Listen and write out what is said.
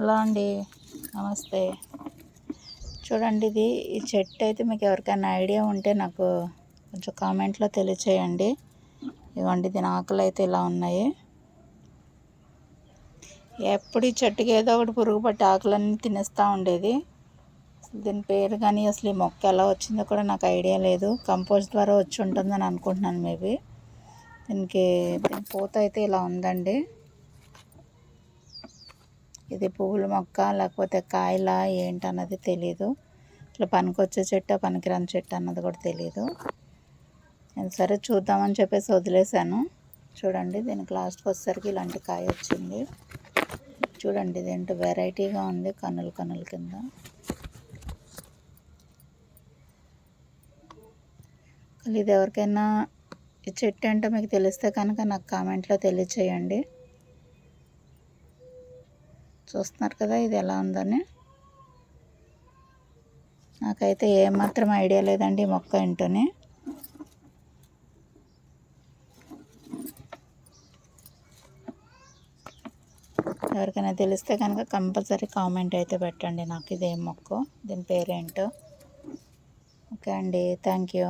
Hello అండి. నమస్తే. చూడండి ఇది ఈ చెట్టు అయితే మీకు ఎవరికైనా ఐడియా ఉంటే నాకు కొంచెం కామెంట్లో తెలియచేయండి. ఇవ్వండి దీని ఆకులు అయితే ఇలా ఉన్నాయి. ఎప్పుడు ఈ చెట్టుకి ఏదో ఒకటి పురుగు పట్టి ఆకులన్నీ తినేస్తూ ఉండేది. దీని పేరు కానీ అసలు ఈ మొక్క ఎలా వచ్చిందో కూడా నాకు ఐడియా లేదు. కంపోస్ట్ ద్వారా వచ్చి ఉంటుందని అనుకుంటున్నాను మేబీ. దీనికి దీని పూత అయితే ఇలా ఉందండి. ఇది పువ్వుల మొక్క లేకపోతే కాయల ఏంటన్నది తెలీదు. ఇట్లా పనికొచ్చే చెట్టు పనికిరాని చెట్టు అన్నది కూడా తెలీదు. నేను సరే చూద్దామని చెప్పేసి వదిలేశాను. చూడండి దీనికి లాస్ట్కి వచ్చేసరికి ఇలాంటి కాయ వచ్చింది. చూడండి ఇదేంటో వెరైటీగా ఉంది కన్నుల కన్నుల కింద. ఇది ఎవరికైనా ఈ చెట్టు ఏంటో మీకు తెలిస్తే కనుక నాకు కామెంట్లో తెలియచేయండి. చూస్తున్నారు కదా ఇది ఎలా ఉందని. నాకైతే ఏమాత్రం ఐడియా లేదండి మొక్క ఏంటోని. ఎవరికైనా తెలిస్తే కనుక కంపల్సరీ కామెంట్ అయితే పెట్టండి నాకు ఇదేం మొక్క. దీని పేరేంటో. ఓకే అండి థ్యాంక్ యూ.